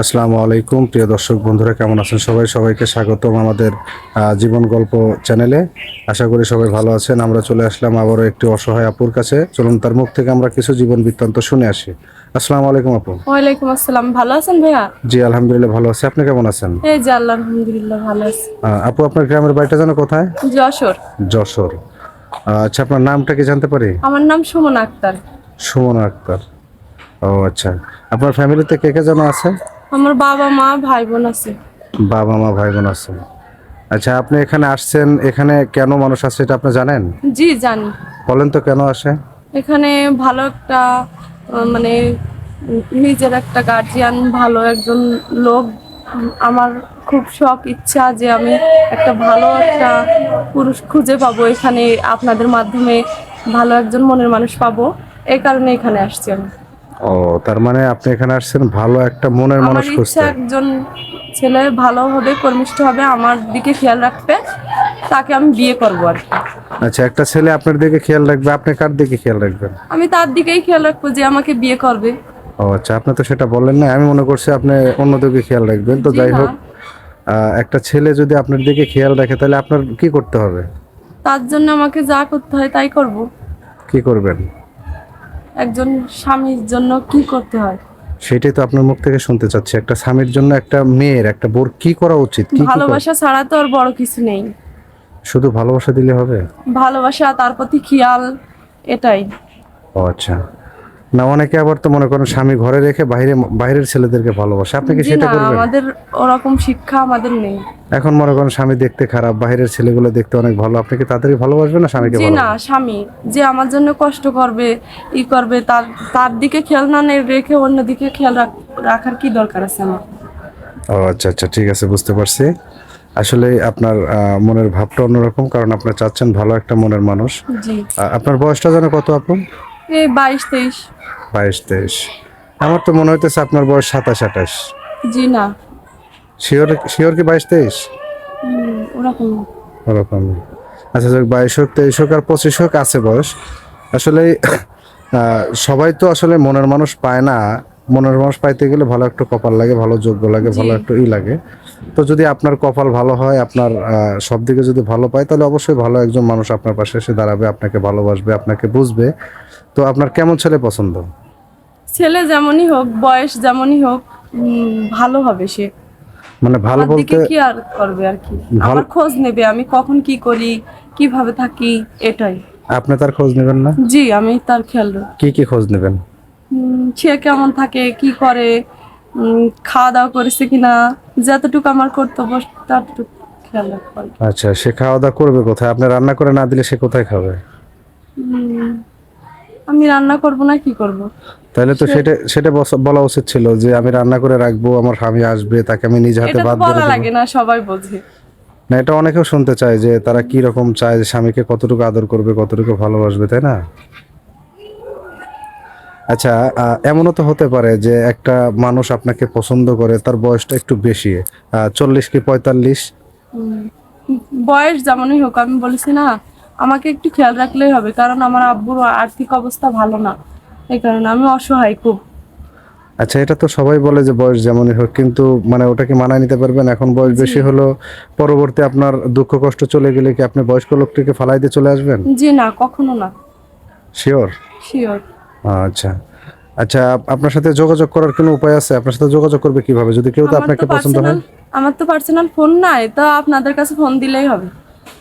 আসসালামু আলাইকুম। প্রিয় দর্শক বন্ধুরা কেমন আছেন সবাই? সবাইকে স্বাগতম আমাদের জীবন গল্প চ্যানেলে। আশা করি সবাই ভালো আছেন। আমরা চলে আসলাম আবারও একটি অসহায় আপুর কাছে। চলুন তার মুখ থেকে আমরা কিছু জীবন বৃত্তান্ত শুনে আসি। আসসালামু আলাইকুম আপু। ওয়ালাইকুম আসসালাম। ভালো আছেন ভাইয়া? জি আলহামদুলিল্লাহ ভালো আছি। আপনি কেমন আছেন? এই যে আলহামদুলিল্লাহ ভালো আছি। আপু আপনার গ্রামের বাড়িটা যেন কোথায়? যশোর। যশোর। আচ্ছা আপনার নামটা কি জানতে পারি? আমার নাম সুমন আক্তার। সুমন আক্তার। ও আচ্ছা। আপনার ফ্যামিলিতে কে কে যেন আছে? আমার বাবা মা ভাই বোন আছে। বাবা মা ভাই বোন আছে। আচ্ছা আপনি এখানে আসছেন এখানে কেন মানুষ আসছে এটা আপনি জানেন? জি জানি। বলেন তো কেন আসে? এখানে ভালো একটা মানে নিজের একটা গার্জিয়ান ভালো একজন লোক। আমার খুব শখ ইচ্ছা যে আমি একটা ভালো একটা পুরুষ খুঁজে পাবো। এখানে আপনাদের মাধ্যমে ভালো একজন মনের মানুষ পাবো। এই কারণে এখানে আসছি আমি। ও তার মানে আপনি এখানে আসছেন ভালো একটা মনের মানুষ খুঁজতে। একজন ছেলে ভালো হবে কর্মিষ্ঠ হবে আমার দিকে খেয়াল রাখবে তাকে আমি বিয়ে করব আর কি। আচ্ছা একটা ছেলে আপনার দিকে খেয়াল রাখবে আপনি কার দিকে খেয়াল রাখবেন? আমি তার দিকেই খেয়াল রাখব যে আমাকে বিয়ে করবে। ও আচ্ছা আপনি তো সেটা বললেন না আমি মনে করছি আপনি অন্য দিকে খেয়াল রাখবেন। তো যাই হোক একটা ছেলে যদি আপনার দিকে খেয়াল রাখে তাহলে আপনার কি করতে হবে? তার জন্য আমাকে যা করতে হয় তাই করব। কি করবেন? একজন স্বামীর জন্য কি করতে হয়? সেটাই তো আপনার মুখ থেকে শুনতে চাচ্ছি। একটা স্বামীর জন্য একটা মেয়ের একটা বোর কি করা উচিত? কি ভালোবাসা ছাড়া তো আর বড় কিছু নেই। শুধু ভালোবাসা দিলে হবে? ভালোবাসা তার প্রতি খেয়াল এটাই। ও আচ্ছা। না অনেকে আবার তো মনে করেন স্বামী ঘরে রেখে বাইরে বাইরের ছেলেদেরকে ভালোবাসে। আপনি কি সেটা করবেন? আমাদের ওরকম শিক্ষা আমাদের নেই। এখন মনে করেন স্বামী দেখতে খারাপ বাইরের ছেলেগুলো দেখতে অনেক ভালো। আপনি কি তাদেরকে ভালোবাসবেন না স্বামীকে জি না স্বামী যে আমার জন্য কষ্ট করবে ই করবে তার তার দিকে খেয়াল না রেখে অন্য দিকে খেয়াল রাখার কি দরকার আছে আমার? ও আচ্ছা আচ্ছা ঠিক আছে বুঝতে পারছি। আসলে আপনার মনের ভাবটা অন্যরকম কারণ আপনি চাচ্ছেন ভালো একটা মনের মানুষ। জি। আপনার বয়সটা যেন কত আপু? এই বাইশ তেইশ। বাইশ তেইশ। আমার তো মনে হইতেছে আপনার বয়স সাতাশ আঠাশ। জি না। শিওর শিওর কি বাইশ তেইশ? ওরকম ওরকম আচ্ছা যাক বাইশ হোক তেইশ হোক আর পঁচিশ হোক আছে বয়স। আসলে সবাই তো আসলে মনের মানুষ পায় না। মনের মানুষ পাইতে গেলে ভালো একটা কপাল লাগে ভালো যোগ্য লাগে ভালো একটা ই লাগে। তো যদি আপনার কপাল ভালো হয় আপনার সব দিকে যদি ভালো পায় তাহলে অবশ্যই ভালো একজন মানুষ আপনার পাশে এসে দাঁড়াবে আপনাকে ভালোবাসবে আপনাকে বুঝবে। তো আপনার কেমন ছেলে পছন্দ? ছেলে যেমনই হোক বয়স যেমনই হোক ভালো হবে সে। মানে ভালো বলতে কি আর করবে আর কি? আমার খোঁজ নেবে আমি কখন কি করি কীভাবে থাকি এটাই। আপনি তার খোঁজ নেবেন না? জি আমি তার খেয়াল। কি কি খোঁজ নেবেন? সে কেমন থাকে কি করে খাওয়া দাওয়া করেছে কিনা যতটুকু আমার কর্তব্য ততটুকু খেয়াল রাখব আচ্ছা সে খাওয়া দাওয়া করবে কোথায়? আপনি রান্না করে না দিলে সে কোথায় খাবে? আমি রান্না করব না কি করব? তাহলে তো সেটা সেটা বলা উচিত ছিল যে আমি রান্না করে রাখব আমার স্বামী আসবে তাকে আমি নিজ হাতে ভাত দেবো। লাগে না সবাই বোঝে। না এটা অনেকেও শুনতে চায় যে তারা কি রকম চায় যে স্বামীকে কতটুকু আদর করবে কতটুকু ভালোবাসবে তাই না? আচ্ছা এমনও তো হতে পারে যে একটা মানুষ আপনাকে পছন্দ করে তার বয়সটা একটু বেশি। চল্লিশ কি পঁয়তাল্লিশ? বয়স যেমনই হোক আমি বলেছি না আমাকে একটু খেয়াল রাখলেই হবে কারণ আমার আব্বুর আর্থিক অবস্থা ভালো না এই কারণে আমি অসহায় খুব। আচ্ছা এটা তো সবাই বলে যে বয়স যেমনই হোক কিন্তু মানে ওটাকে মানায় নিতে পারবেন? এখন বয়স বেশি হলো পরবর্তী আপনার দুঃখ কষ্ট চলে গেলে কি আপনি বয়স্ক লোকটিকে ফালাই দিয়ে চলে আসবেন? জি না কখনো না। শিওর শিওর আচ্ছা। আচ্ছা আপ- আপনার সাথে যোগাযোগ করার কোনো উপায় আছে? আপনার সাথে যোগাযোগ করবে কীভাবে? যদি কেউ তো আপনাকে পছন্দ হয়। আমার তো পার্সোনাল ফোন নাই তো আপনাদের কাছে ফোন দিলেই হবে।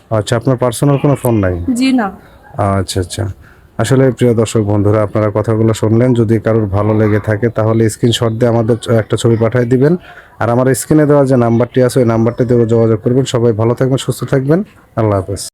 আচ্ছা আপনার পার্সোনাল কোনো ফোন নাই? জি না। আচ্ছা আচ্ছা। আসলে প্রিয় দর্শক বন্ধুরা আপনারা কথাগুলো শুনলেন। যদি কারোর ভালো লেগে থাকে তাহলে স্ক্রিনশট দিয়ে আমাদের একটা ছবি পাঠিয়ে দিবেন। আর আমার স্ক্রিনে দেওয়া যে নাম্বারটি আছে ওই নাম্বারটি দিয়ে যোগাযোগ করবেন। সবাই ভালো থাকবেন সুস্থ থাকবেন। আল্লাহ হাফেজ।